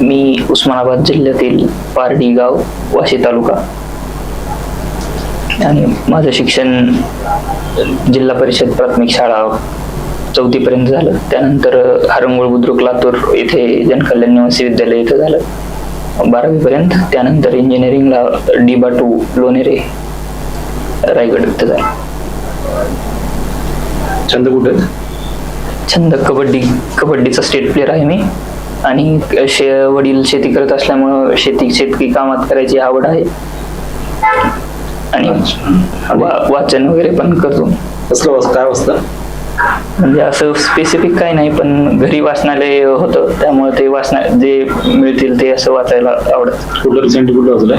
मी उस्मानाबाद जिल्ह्यातील पारडी गाव वाशी तालुका. आणि माझं शिक्षण जिल्हा परिषद प्राथमिक शाळा चौथीपर्यंत झालं. त्यानंतर हरंगोळ बुद्रुक लातूर येथे जनकल्याण निवासी विद्यालय इथं झालं. बारावीपर्यंत. त्यानंतर इंजिनिअरिंगला डिबा टू लोणेरे रायगड इथं झालं. छंद कुठे? छंद कबड्डी. कबड्डीचा स्टेट प्लेअर आहे मी. आणि शे वडील शेती करत असल्यामुळं शेती शेतकी कामात करायची आवड आहे. आणि वा- वाचन वगैरे पण करतो. कसलं वाच काय वाचता? म्हणजे असं स्पेसिफिक काही नाही पण घरी वाचनालय होतं. त्यामुळे ते वाचना जे मिळतील ते असं वाचायला आवडत. कुठलं रिसेंटली कुठलं वाचलंय?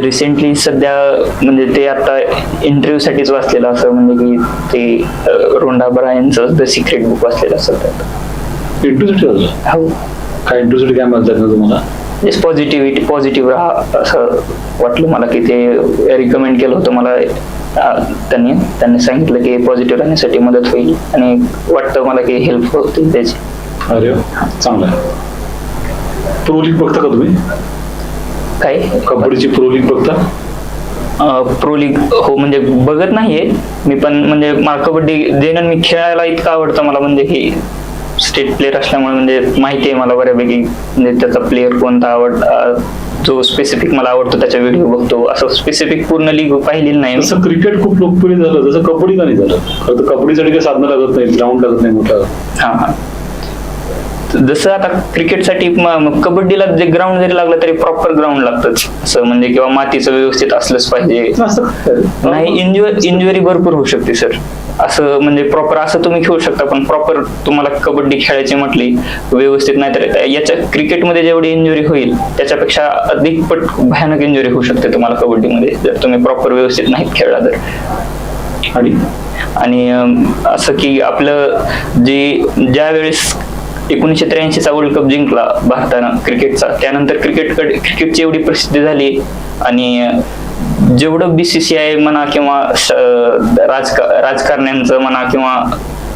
रिसेंटली सध्या म्हणजे ते आता इंटरव्ह्यू साठीच वाचलेलं असं म्हणजे की ते अं, रोंडा ब्रायनचं द सिक्रेट बुक वाचलेलं असं. त्यात इंटरव्ह्यूसाठी वाचलं हो. काय इंटरव्ह्यूसाठी काय म्हणतात ना तुम्हाला? पॉझिटिव्हिटी पॉझिटिव्ह राहा असं वाटलं मला की ते रिकमेंड केलं होतं. मला त्यांनी त्यांनी सांगितलं की पॉझिटिव्ह राहण्यासाठी मदत होईल आणि वाटतं मला की हेल्प होतील त्याची. अरे चांगलं प्रो लीग बघता का तुम्ही? काय? कबड्डीची प्रो लीग बघता? प्रो लीग हो म्हणजे बघत नाहीये. मी पण म्हणजे मला कबड्डी जेणं मी खेळायला इतकं आवडतं मला म्हणजे की स्टेट प्लेअर असल्यामुळे म्हणजे माहिती आहे मला बऱ्यापैकी. म्हणजे त्याचा प्लेअर कोणता आवड जो स्पेसिफिक मला आवडतो त्याचा व्हिडिओ बघतो. असं स्पेसिफिक पूर्ण लीग पाहिलेली नाही जसं क्रिकेट खूप लोकप्रिय झालं. तसं कबड्डी नाही झालं. खरं तर कबड्डीसाठी काही साधनं लागत नाही ग्राउंड लागत नाही मोठं. हा हा. जसं आता क्रिकेटसाठी कबड्डीला जे ग्राउंड जरी लागलं तरी प्रॉपर ग्राउंड लागतंच. असं म्हणजे किंवा मातीचं व्यवस्थित असलंच पाहिजे? नाही इंजुरी भरपूर होऊ शकते सर असं म्हणजे प्रॉपर असं तुम्ही खेळू शकता पण प्रॉपर तुम्हाला कबड्डी खेळायची म्हटली व्यवस्थित नाही तर याच्या क्रिकेटमध्ये जेवढी इंजुरी होईल त्याच्यापेक्षा अधिक पट भयानक इंजुरी होऊ शकते तुम्हाला कबड्डीमध्ये जर तुम्ही प्रॉपर व्यवस्थित नाही खेळला तर. आणि असं की आपलं जे ज्या वेळेस एकोणीसशे त्र्याऐंशीचा वर्ल्ड कप जिंकला भारतानं क्रिकेटचा त्यानंतर क्रिकेटकडे क्रिकेटची एवढी प्रसिद्धी झाली आणि जेवढं बी सी सी आय म्हणा किंवा राजका राजकारण्यांचं म्हणा किंवा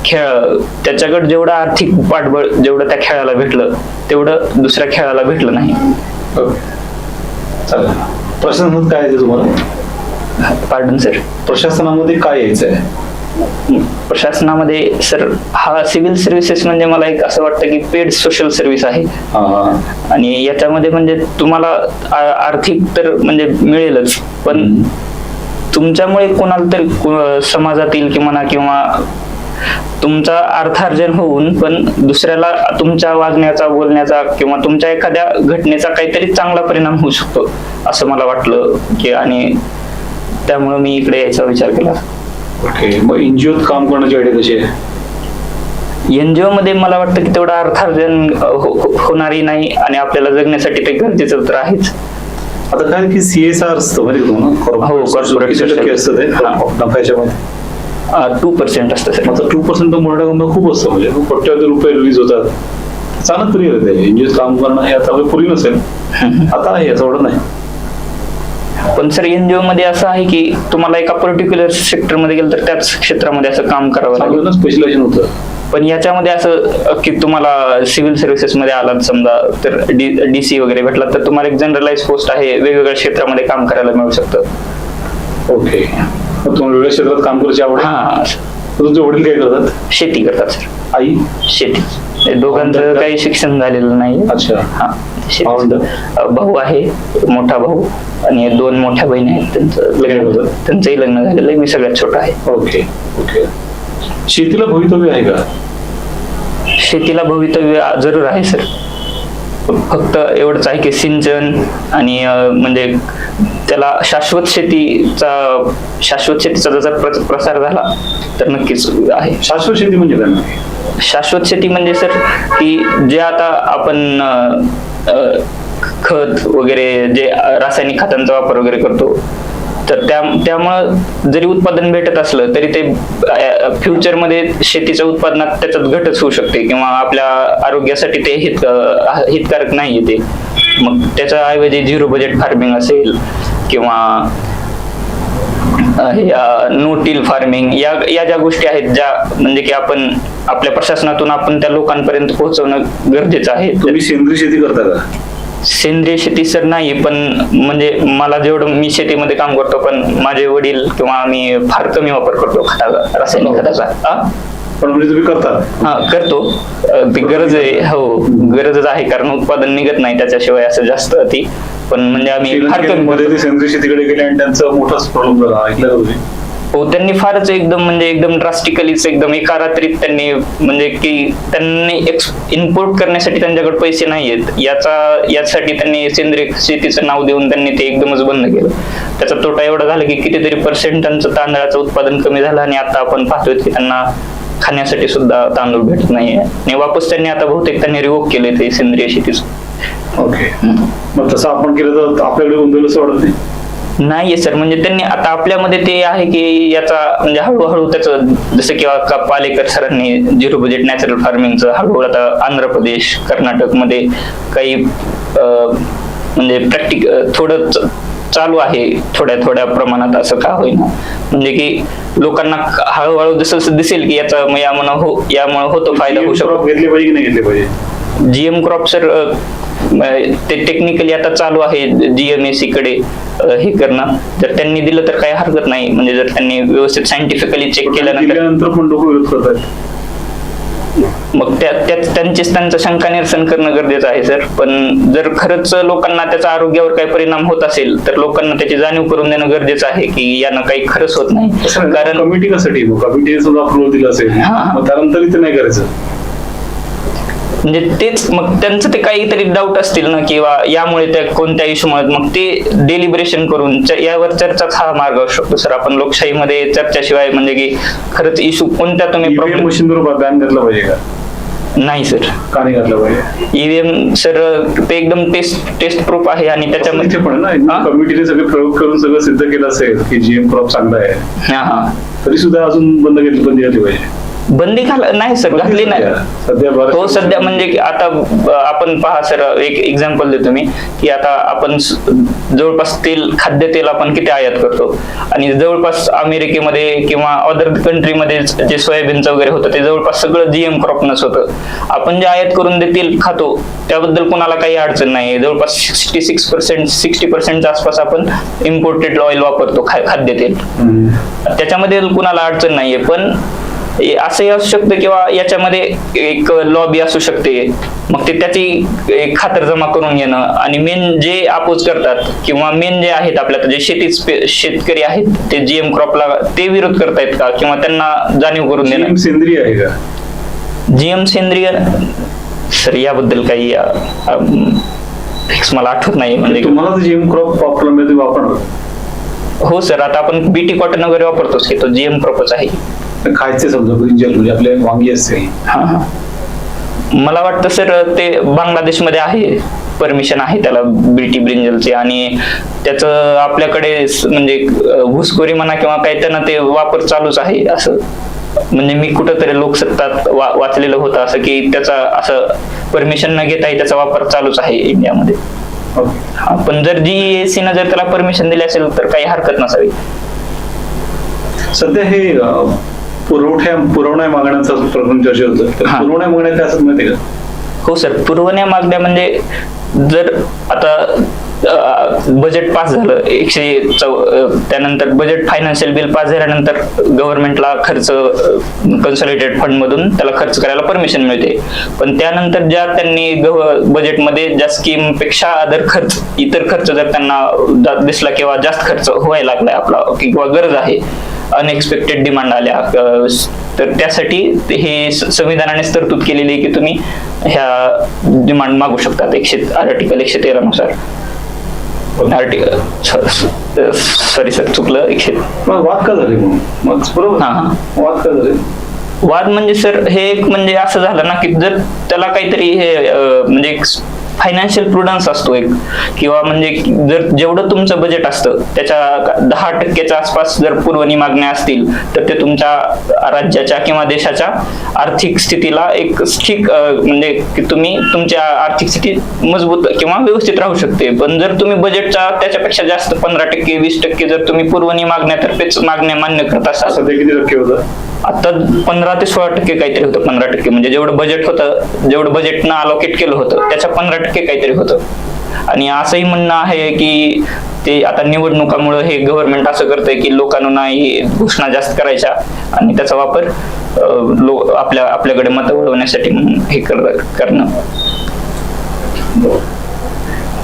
खेळ त्याच्याकडे जेवढं आर्थिक पाठबळ जेवढं त्या खेळाला भेटलं तेवढं दुसऱ्या खेळाला भेटलं नाही. प्रशासनात काय तुम्हाला? पार्डन सर प्रशासनामध्ये काय यायचं आहे प्रशासनामध्ये सर हा सिव्हिल सर्व्हिसेस म्हणजे मला एक असं वाटतं की पेड सोशल सर्व्हिस आहे. आणि याच्यामध्ये म्हणजे तुम्हाला आर्थिक तर म्हणजे मिळेलच पण तुमच्यामुळे कोणाला तरी समाजातील कि म्हणा किंवा तुमचा अर्थार्जन होऊन पण दुसऱ्याला तुमच्या वागण्याचा बोलण्याचा किंवा तुमच्या एखाद्या घटनेचा काहीतरी चांगला परिणाम होऊ शकतो असं मला वाटलं की आणि त्यामुळे मी इकडे यायचा विचार केला. ओके मग एनजीओत काम करण्याची आयडिया कशी आहे? एनजीओ मध्ये मला वाटतं की तेवढं अर्थार्जन हो- हो- होणारी नाही आणि आपल्याला जगण्यासाठी ते गरजेचं तर आहेच. आता काय की सीएसआर असतं माहिती का तुम्हाला? हो, corporate किती टक्के social. असतं ते? हा. नफ्याच्या मध्ये टू पर्सेंट असतं सर. आता टू पर्सेंट मोठ्या कंपन्या खूप असतं म्हणजे कोट्यावधी रुपये रिलीज होतात. चांगलं तरी आहे एनजीओ काम करणं हे आता पूर्वी नसेल. आता आहे असं एवढं नाही. पण सर एनजीओ मध्ये असं आहे की तुम्हाला एका पर्टिक्युलर सेक्टरमध्ये गेलं तर त्याच क्षेत्रामध्ये असं काम करावं लागेल? स्पेशलायझेशन होतं. पण याच्यामध्ये असं की तुम्हाला सिव्हिल सर्व्हिसेस मध्ये आलात समजा तर डीसी वगैरे भेटला तर तुम्हाला एक जनरलाइज पोस्ट आहे वेगवेगळ्या क्षेत्रामध्ये काम करायला मिळू शकतं. ओके. तुम्हाला वेगळ्या क्षेत्रात काम करायची आवड? हा. तुमचे वडील काय करतात? शेती करतात सर. आई? शेती. दोघांचं काही शिक्षण झालेलं नाही. अच्छा. हा भाऊ आहे मोठा भाऊ. आणि दोन मोठ्या बहिणी आहेत. त्यांचं लग्न? त्यांचंही लग्न झालेलं आहे. मी सगळ्यात छोटा आहे. Okay okay. शेतीला भवितव्य आहे का? शेतीला भवितव्य जरूर आहे सर. फक्त एवढंच आहे की सिंचन आणि म्हणजे त्याला शाश्वत शेतीचा शाश्वत शेतीचा जर प्र- प्रसार झाला तर नक्कीच आहे. शाश्वत शेती म्हणजे काय? शाश्वत शेती म्हणजे सर की जे आता आपण खत वगैरे जे रासायनिक खतांचा वापर वगैरे करतो तर त्या त्यामुळं जरी उत्पादन भेटत असलं तरी ते फ्युचरमध्ये शेतीच्या उत्पादनात त्याच्यात घटच होऊ शकते किंवा आपल्या आरोग्यासाठी ते हित हितकारक नाही ते. मग त्याच्या ऐवजी झिरो बजेट फार्मिंग असेल किंवा नो टिल फार्मिंग या या ज्या गोष्टी आहेत ज्या म्हणजे की आपण आपल्या प्रशासनातून आपण त्या लोकांपर्यंत पोहोचवणं गरजेचं आहे. तुम्ही सेंद्रिय शेती करता का? सेंद्रिय शेती सर नाही पण म्हणजे मला जेवढं मी शेतीमध्ये काम करतो पण माझे वडील किंवा मी फार कमी वापर करतो खताचा रासायनिक खताचा. हा? पण म्हणजे तुम्ही करता? हा करतो. ती गरज आहे हो गरजच आहे कारण उत्पादन निघत नाही त्याच्याशिवाय असं जास्त ती. पण म्हणजे आम्ही फार कमी मध्ये ते सेंद्रिय शेतीकडे गेले आणि त्यांचा मोठाच प्रॉब्लेम झाला ऐकलं हो त्यांनी फारच एकदम म्हणजे एकदम ड्रास्टिकलीच एकदम एका रात्रीत त्यांनी म्हणजे की त्यांनी इम्पोर्ट करण्यासाठी त्यांच्याकडे पैसे नाही आहेत याचा यासाठी त्यांनी सेंद्रिय शेतीचं नाव देऊन त्यांनी ते एकदमच बंद केलं. त्याचा तोटा एवढा झाला की कितीतरी पर्सेंट त्यांचं तांदळाचं उत्पादन कमी झालं आणि आता आपण पाहतोय की त्यांना खाण्यासाठी सुद्धा तांदूळ भेटत नाहीये. आणि वापस त्यांनी आता बहुतेक त्यांनी रिवोक केले ते सेंद्रिय शेतीचं. ओके मग तसं आपण केलं तर आपल्याकडे गोंधळ वाटत नाही? नाहीये सर म्हणजे त्यांनी आता आपल्यामध्ये ते आहे की याचा म्हणजे हळूहळू त्याचं जसं की का पालेकर सरांनी झिरो बजेट नॅचरल फार्मिंगचं हळूहळू आता आंध्र प्रदेश कर्नाटकमध्ये काही म्हणजे प्रॅक्टिक थोडं चालू आहे थोड्या थोड्या प्रमाणात असं का होईना. म्हणजे की लोकांना हळूहळू जसं दिसेल की याचा यामुळं हो यामुळे होतो फायदा होऊ शकतो. घेतले पाहिजे की नाही घेतले पाहिजे? जीएम क्रॉप सर ते टेक्निकली आता चालू आहे जीएमएससी कडे हे करणं. जर त्यांनी दिलं तर काही हरकत नाही. म्हणजे जर त्यांनी व्यवस्थित सायंटिफिकली चेक केल्यानंतर पण लोक विरोध करतात मग त्या त्या- त्यांचेच त्यांचं शंका निरसन करणं गरजेचं आहे सर. पण जर खरंच लोकांना त्याचा आरोग्यावर काही परिणाम होत असेल तर लोकांना त्याची जाणीव करून देणं गरजेचं आहे की यानं काही खरंच होत नाही. कारण कमिटी अप्रुव्हल दिलं असेल. हा. त्यानंतर इथे नाही करायचं. म्हणजे तेच मग त्यांचं ते काहीतरी डाऊट असतील ना किंवा यामुळे त्या कोणत्या इश्यूमुळे मग ते डेलिब्रेशन करून यावर चर्चाच हा मार्ग असू शकतो सर. आपण लोकशाहीमध्ये चर्चाशिवाय म्हणजे की खरंच इश्यू कोणत्या तुम्ही ईव्हीएम प्रॉब्लेम मशीनवर बॅन घातलं पाहिजे का? नाही सर. का नाही घातलं पाहिजे? ईव्हीएम सर ते एकदम टेस्ट टेस्ट प्रूफ आहे आणि त्याच्यामध्ये पण ना? कमिटीने सगळे प्रयोग करून सगळं सिद्ध केलं असेल की जीएम क्रॉप चांगला आहे. हा हा. तरी सुद्धा अजून बंद घेतली बंदी घातली पाहिजे. बंदी घाल नाही सर घातली नाही. सध्या. हो सध्या म्हणजे की आता आपण पहा सर एक एक्झाम्पल देतो मी की आता आपण जवळपास तेल खाद्यतेल आपण किती आयात करतो? आणि जवळपास अमेरिकेमध्ये किंवा अदर कंट्रीमध्ये जे सोयाबीनचं वगैरे होतं ते जवळपास सगळं जीएम क्रॉपनच होतं. आपण जे आयात करून ते तेल खातो त्याबद्दल कोणाला काही अडचण नाही जवळपास सिक्स्टी सिक्स पर्सेंट सिक्स्टी पर्सेंटच्या आसपास आपण इम्पोर्टेड ऑइल वापरतो खाद्यतेल. त्याच्यामध्ये कुणाला अडचण नाहीये पण असंही असू शकतं किंवा याच्यामध्ये एक लॉबी असू शकते. मग ते त्याची एक खातर जमा करून घेणं आणि मेन जे अपोज करतात किंवा मेन जे आहेत आपल्यात जे शेती शेतकरी आहेत ते जीएम क्रॉपला ते विरोध करतायत का? किंवा त्यांना जाणीव करून देणं? सेंद्रिय आहे का? जीएम सेंद्रिय? सर याबद्दल काही फिक्स मला आठवत नाही. म्हणजे तुम्हाला जीएम क्रॉप वापरणार हो सर. आता आपण बीटी कॉटन वगैरे वापरतोच की तो जीएम क्रॉपच आहे. खायचे समजा ब्रिंजल म्हणजे आपले वांगी असतील हा हा. मला वाटतं सर ते बांगलादेशमध्ये आहे परमिशन आहे त्याला बीटी ब्रिंजलचे आणि त्याचं आपल्याकडे म्हणजे घुसखोरी म्हणा किंवा काही त्यांना ते वापर चालूच आहे असं. म्हणजे मी कुठंतरी लोकसत्तात वा वाचलेलं होतं असं की त्याचा असं परमिशन न घेताही त्याचा वापर चालूच आहे इंडियामध्ये. पण जर जी न जर त्याला परमिशन दिली असेल तर काही हरकत नसावी. सध्या हे पुरवठ्या पुरवण्या मागण्यांचा प्रकरण चर्चा होतं. हा. पुरवण्या मागण्या काय असं माहिती का? हो सर पुरवण्या मागण्या म्हणजे जर आता बजेट पास झालं एकशे चौ त्यानंतर बजेट फायनान्शियल बिल पास झाल्यानंतर गव्हर्नमेंटला खर्च कन्सॉलिडेटेड फंड मधून त्याला खर्च करायला परमिशन मिळते. पण त्यानंतर ज्या त्यांनी बजेटमध्ये ज्या स्कीमपेक्षा अदर खर्च इतर खर्च जर त्यांना दिसला किंवा जास्त खर्च व्हायला लागलाय आपला किंवा गरज आहे अनएक्सपेक्टेड डिमांड आल्या. तर त्यासाठी हे स- संविधानानेच तरतूद केलेली आहे की तुम्ही ह्या डिमांड मागू शकतात. एकशे आर्टिकल एकशे तेरा नुसार. आर्टिकल सॉरी सर चुकलं. एकशे वाद का झाले मग? बरोबर. हा वाद का झाले? वाद म्हणजे सर हे एक म्हणजे असं झालं ना की जर त्याला काहीतरी हे म्हणजे फायनान्शियल प्रुडन्स असतो एक. किंवा म्हणजे जर जेवढं तुमचं बजेट असतं त्याच्या दहा टक्क्याच्या आसपास जर पुरवणी मागण्या असतील तर ते तुमच्या राज्याच्या किंवा देशाच्या आर्थिक स्थितीला एक ठीक म्हणजे की तुम्ही तुमच्या आर्थिक स्थिती मजबूत किंवा व्यवस्थित राहू शकते. पण जर तुम्ही बजेटच्या त्याच्यापेक्षा जास्त पंधरा टक्के वीस टक्के जर तुम्ही पुरवणी मागण्यातर्फेच मागण्या मान्य करत असाल. किती टक्के होतं? आता पंधरा ते सोळा टक्के काहीतरी होतं पंधरा टक्के. म्हणजे जेवढं बजेट होतं जेवढं बजेटनं अलोकेट केलं होतं त्याच्या पंधरा टक्के काहीतरी होतं. आणि असंही म्हणणं आहे की ते आता निवडणुकामुळे हे गव्हर्नमेंट असं करतंय की लोकांना नाही घोषणा जास्त करायच्या आणि त्याचा वापर लो आपल्या आपल्याकडे मतं वळवण्यासाठी म्हणून हे कर- करणं.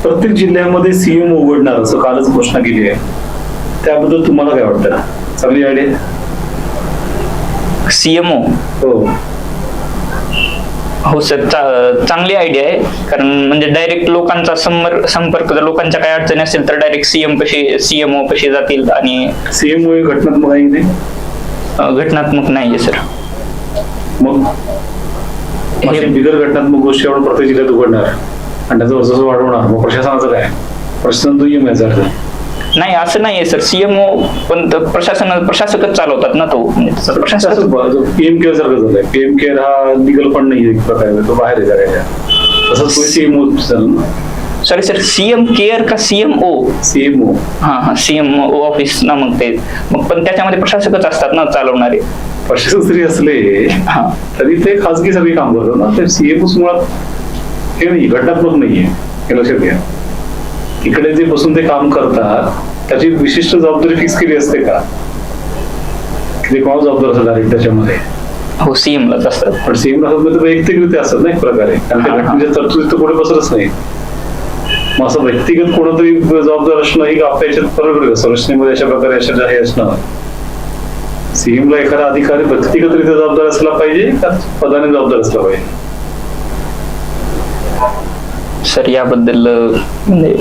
प्रत्येक जिल्ह्यामध्ये सीएम उघडणार असं कालच घोषणा केली आहे. त्याबद्दल तुम्हाला काय वाटतं? चांगली आयडिया सीएमओ हो. हो सर चांगली आयडिया आहे. कारण म्हणजे डायरेक्ट लोकांचा संपर्क जर लोकांच्या काही अडचणी असेल तर डायरेक्ट सीएम कशी सीएमओ कशी जातील आणि सीएम मुळे घटनात्मक आहे की नाही? घटनात्मक नाहीये सर. मग? बिगर घटनात्मक गोष्टी आपण प्रत्येक जिल्ह्यात उघडणार. आणि त्याचं वर्चस्व वाढवणार. मग प्रशासनाचं काय? प्रशासन दुय्यम याचा अर्थ नाही असं नाहीये सर. सीएमओ पण प्रशासन प्रशासकच चालवतात ना तो. म्हणजे प्रशासक पीएम केअर सारखं झालंय. पीएम केअर हा लिगल फंड नाही एक प्रकारे. तो बाहेर तसंच CMO sorry sir CM care का सीएमओ सीएमओ हा हा. सीएमओ ऑफिस ना मग ते. मग पण त्याच्यामध्ये प्रशासकच असतात ना चालवणारे. प्रशासक जरी असले हा. तरी ते खासगी सगळी काम करतात ना. ते सीएमओ मुळात हे नाही घटनात्मक नाहीये. हे लक्षात घ्या. इकडे जे बसून ते काम करतात त्याची विशिष्ट जबाबदारी फिक्स केली असते का? ते कोण जबाबदार असतात डायरेक्ट त्याच्यामध्ये? हो सीएम लाच असतात. पण सीएम असतात वैयक्तिकरित्या असतात ना एक प्रकारे. कारण त्या. घटनेच्या तरतुदीत तर कोणी बसतच नाही. मग असं व्यक्तिगत कोणतरी जबाबदार असणं ही आपल्या याच्यात का? संरचनेमध्ये अशा प्रकारे अशा हे असणं. सीएमला एखादा अधिकारी व्यक्तिगतरित्या जबाबदार असला पाहिजे का पदाने जबाबदार असला पाहिजे? सर याबद्दल म्हणजे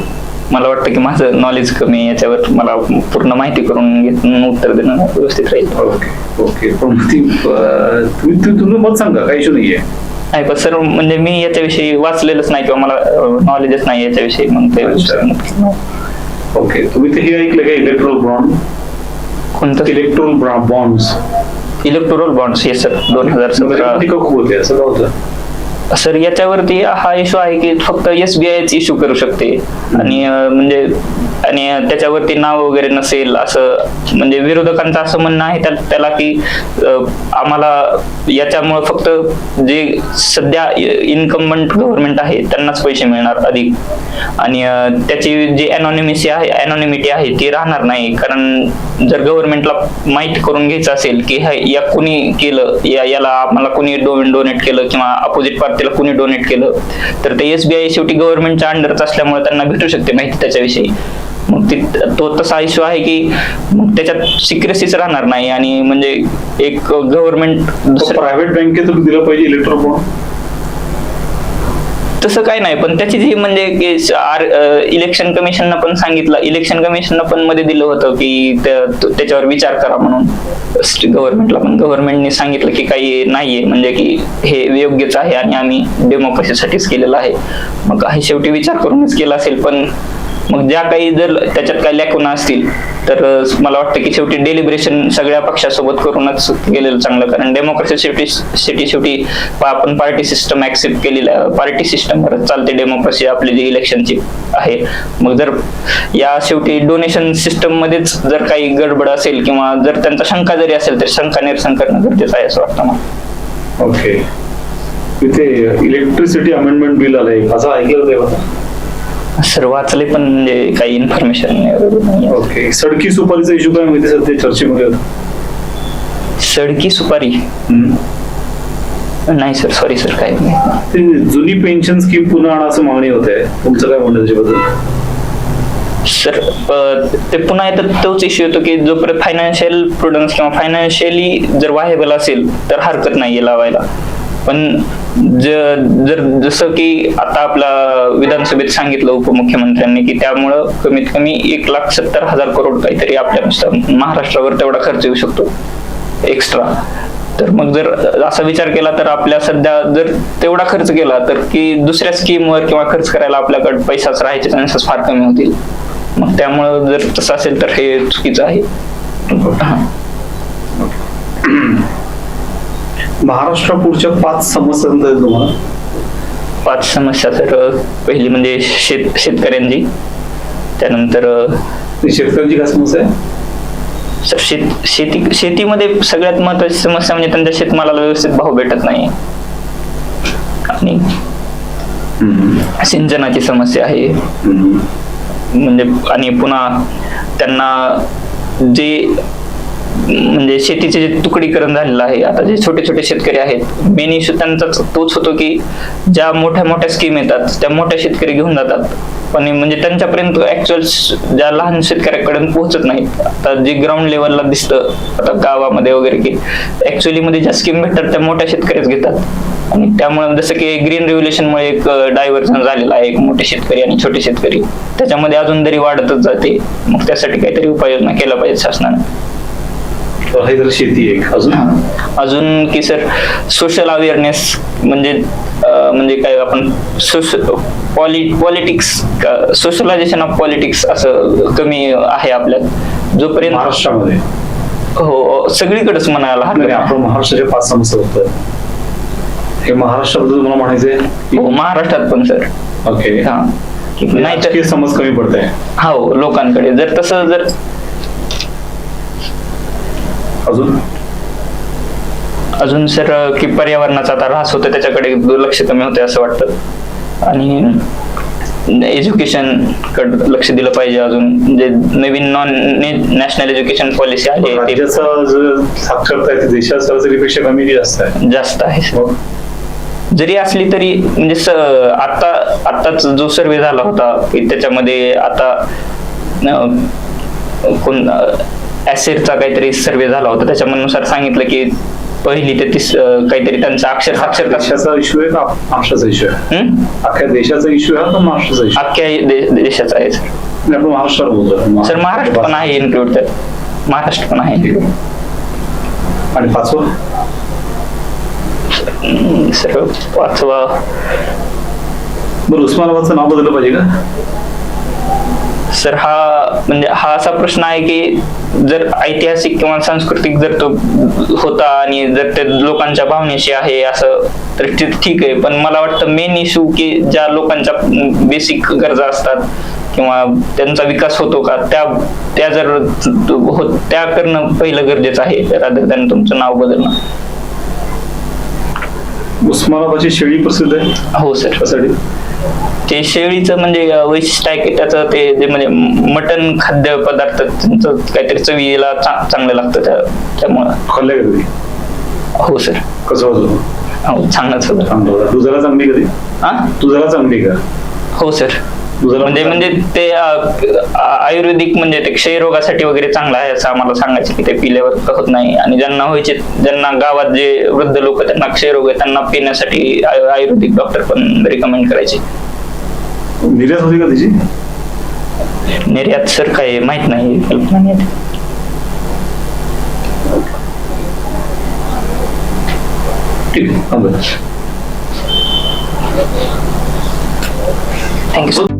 मला वाटतं की माझं नॉलेज कमी आहे याच्यावर मला पूर्ण माहिती करून घेऊन उत्तर देणं व्यवस्थित राहील. Okay okay. पण ती तुम्ही तुम्ही मत सांगा काही इशू नाहीये. नाही पण सर म्हणजे मी याच्याविषयी वाचलेलंच नाही किंवा मला नॉलेजच नाही याच्याविषयी मग ते. ओके तुम्ही ते हे ऐकलं का इलेक्ट्रोल बॉन्ड कोणतं? इलेक्ट्रोल बॉन्ड्स इलेक्ट्रोल बॉन्ड्स हे सर दोन हजार सतरा. होते असं होतं? सर याच्यावरती हा इश्यू आहे की फक्त एसबीआयच इश्यू करू शकते. आणि म्हणजे आणि त्याच्यावरती नाव वगैरे नसेल असं म्हणजे विरोधकांचं असं म्हणणं आहे त्या- त्याला की आम्हाला याच्यामुळे फक्त जे सध्या इन्कम्बंट गव्हर्नमेंट आहे त्यांनाच पैसे मिळणार अधिक. आणि त्याची जी अनॉनिमिसी आहे अनॉनिमिटी आहे ती राहणार नाही. कारण जर गव्हर्नमेंटला माहिती करून घ्यायचं असेल की हा या कुणी केलं या याला आम्हाला कुणी डोनेट केलं किंवा अपोजिट पार्टीला कुणी डोनेट केलं तर ते एसबीआय शेवटी गव्हर्नमेंटच्या अंडरच असल्यामुळे त्यांना भेटू शकते माहिती त्याच्याविषयी. मग ती तो तसा इश्यू आहे की मग त्याच्यात सिक्रेसीच राहणार नाही आणि म्हणजे एक गव्हर्नमेंट प्रायव्हेट बँकेत दिलं पाहिजे इलेक्ट्रोल बॉन्ड तसं काय नाही पण त्याची जी म्हणजे इलेक्शन कमिशननं पण सांगितलं इलेक्शन कमिशननं पण मध्ये दिलं होतं की त्याच्यावर विचार करा म्हणून. गव्हर्नमेंटला पण गव्हर्नमेंटने सांगितलं की काही नाहीये म्हणजे की हे योग्यच आहे आणि आम्ही डेमोक्रेसीसाठीच केलेलं आहे. मग हे शेवटी विचार करूनच केला असेल पण मग ज्या काही जर त्याच्यात काही लॅकुना असतील तर मला वाटतं की शेवटी डेलिब्रेशन सगळ्या पक्षासोबत करूनच गेलेलं चांगलं. कारण डेमोक्रेसी शेवटी शेवटी शेवटी आपण पार्टी सिस्टम ऍक्सेप्ट केलेलं पार्टी सिस्टमवरच चालते डेमोक्रेसी आपली जी इलेक्शनची आहे. मग जर या शेवटी डोनेशन सिस्टम मध्येच जर काही गडबड असेल किंवा जर त्यांचा शंका जरी असेल तर शंका निरसन करणं गरजेचं आहे असं वाटतं मला. ओके तिथे इलेक्ट्रिसिटी अमेंडमेंट बिल आलंय. असं ऐकलं तेव्हा सर वाचले पण म्हणजे काही इन्फॉर्मेशन ओके सडकी सुपारीचा इश्यू काय माहिती सध्या चर्चेमध्ये? सडकी सुपारी. नाही सर सॉरी सर काही नाही. ते जुनी पेन्शन स्कीम पुन्हा आणा असं मागणी होते तुमचं काय म्हणणं त्याच्याबद्दल? सर ते पुन्हा येतात तोच इश्यू येतो की जोपर्यंत फायनान्शियल प्रुडन्स किंवा फायनान्शियली जर वाहेबल असेल तर हरकत नाही लावायला. पण जर जसं की आता आपला विधानसभेत सांगितलं उपमुख्यमंत्र्यांनी की त्यामुळं कमीत कमी एक लाख सत्तर हजार करोड काहीतरी आपल्या महाराष्ट्रावर तेवढा खर्च येऊ शकतो. एक्स्ट्रा तर मग जर असा विचार केला तर आपल्या सध्या जर तेवढा खर्च केला तर की दुसऱ्या स्कीमवर किंवा खर्च करायला आपल्याकडे पैसाच राहायचे चान्सेस फार कमी होतील. मग त्यामुळं जर तसं असेल तर हे चुकीचं आहे. हा. महाराष्ट्र पुढच्या पाच समस्या तुम्हाला. पाच समस्या तर पहिली म्हणजे शेत शेतकऱ्यांची. त्यानंतर शेतकऱ्यांची काय समस्या आहे? सर शेत शेती शेतीमध्ये सगळ्यात महत्वाची समस्या म्हणजे त्यांच्या शेतमालाला व्यवस्थित भाव भेटत नाही. आणि सिंचनाची समस्या आहे. म्हणजे आणि पुन्हा त्यांना जे म्हणजे शेतीचे जे तुकडीकरण झालेलं आहे आता जे छोटे छोटे शेतकरी आहेत मेन इश्यू त्यांचाच तोच होतो की ज्या मोठ्या मोठ्या स्कीम येतात त्या मोठ्या शेतकरी घेऊन जातात. पण म्हणजे त्यांच्यापर्यंत ऍक्च्युअल ज्या लहान शेतकऱ्याकडे पोहोचत नाहीत. आता जे ग्राउंड लेवलला दिसतं आता गावामध्ये वगैरे की ऍक्च्युअली मध्ये ज्या स्कीम भेटतात त्या मोठ्या शेतकरीच घेतात. आणि त्यामुळे जसं की ग्रीन रेव्होल्युशनमुळे एक डायव्हर्जन झालेला आहे एक मोठे शेतकरी आणि छोटे शेतकरी. त्याच्यामध्ये अजून तरी वाढतच जाते. मग त्यासाठी काहीतरी उपाययोजना केल्या पाहिजे शासनाने. हे तर शेती एक. अजून? अजून की सर सोशल अवेअरनेस म्हणजे म्हणजे काय आपण poli politics socialization of politics असं कमी आहे आपल्यात. जोपर्यंत महाराष्ट्रामध्ये? हो सगळीकडेच म्हणायला नाही नाही. आपण महाराष्ट्राच्या पाच समस्या होत हे महाराष्ट्राबद्दल तुम्हाला म्हणायचंय हो महाराष्ट्रात पण सर. ओके हा. नाहीतर राजकीय समज कमी पडत. आहे हो लोकांकडे. जर तसं जर अजून? अजून सर की पर्यावरणाचा आता ऱ्हास होतो त्याच्याकडे दुर्लक्ष कमी होते असं वाटतं. आणि एज्युकेशनकडे लक्ष दिलं पाहिजे अजून. जे नवीन नॉन नॅशनल एज्युकेशन पॉलिसी आली आहे साक्षरता आहे ती देशात सरासरीपेक्षा कमी जास्त आहे. जास्त आहे. मग जरी असली तरी म्हणजे आता आताच जो सर्वे झाला होता त्याच्यामध्ये आता कोण ऍसेटचा काहीतरी सर्वे झाला होता. त्याच्यानुसार सांगितलं की पहिली ते तीस काहीतरी त्यांचा अक्षर साक्षरता देशाचा इश्यू आहे का? महाराष्ट्राचा इश्यू आहे? अख्ख्या देशाचा इश्यू आहे का? महाराष्ट्राचा इश्यू अख्ख्या देशाचा आहे. सर आपण महाराष्ट्रात बोलतो सर महाराष्ट्र पण आहे इन्क्लूड त्यात महाराष्ट्र पण आहे. आणि पाचवं? सर पाचवा. बरं उस्मानाबादचं नाव बदललं पाहिजे का? सर हा म्हणजे हा असा प्रश्न आहे की जर ऐतिहासिक किंवा सांस्कृतिक जर तो होता आणि जर ते लोकांच्या भावनेशी आहे असं तर ते ठीक आहे. पण मला वाटतं मेन इश्यू की ज्या लोकांच्या बेसिक गरजा असतात किंवा त्यांचा विकास होतो का त्या त्या जर हो त्या करणं पहिलं गरजेचं आहे. रादर दॅन तुमचं नाव बदलणं. उस्मानाबादची शेळी प्रसिद्ध आहे. हो सर. त्यासाठी. ते शेळीचं म्हणजे वैशिष्ट्य आहे की त्याचं ते जे म्हणजे मटन खाद्य पदार्थ काहीतरी चवीला चांगलं लागतं त्या त्यामुळं. हो सर. कसं होतं हो चांगलंच होतं दुधाला चांगली कधी? हा चांगली का? हो सर. म्हणजे म्हणजे ते आयुर्वेदिक म्हणजे ते क्षयरोगासाठी वगैरे चांगलं आहे असं आम्हाला सांगायचं की ते पिल्यावर होत नाही. आणि ज्यांना व्हायचे ज्यांना गावात जे वृद्ध लोक त्यांना क्षयरोग आहे त्यांना पिण्यासाठी आयु- आयुर्वेदिक डॉक्टर पण रिकमेंड करायचे. निर्यात होती का त्याची निर्यात सर काय माहीत नाही कल्पना नाही आहे. ठीक आहे थांबूया. Thank.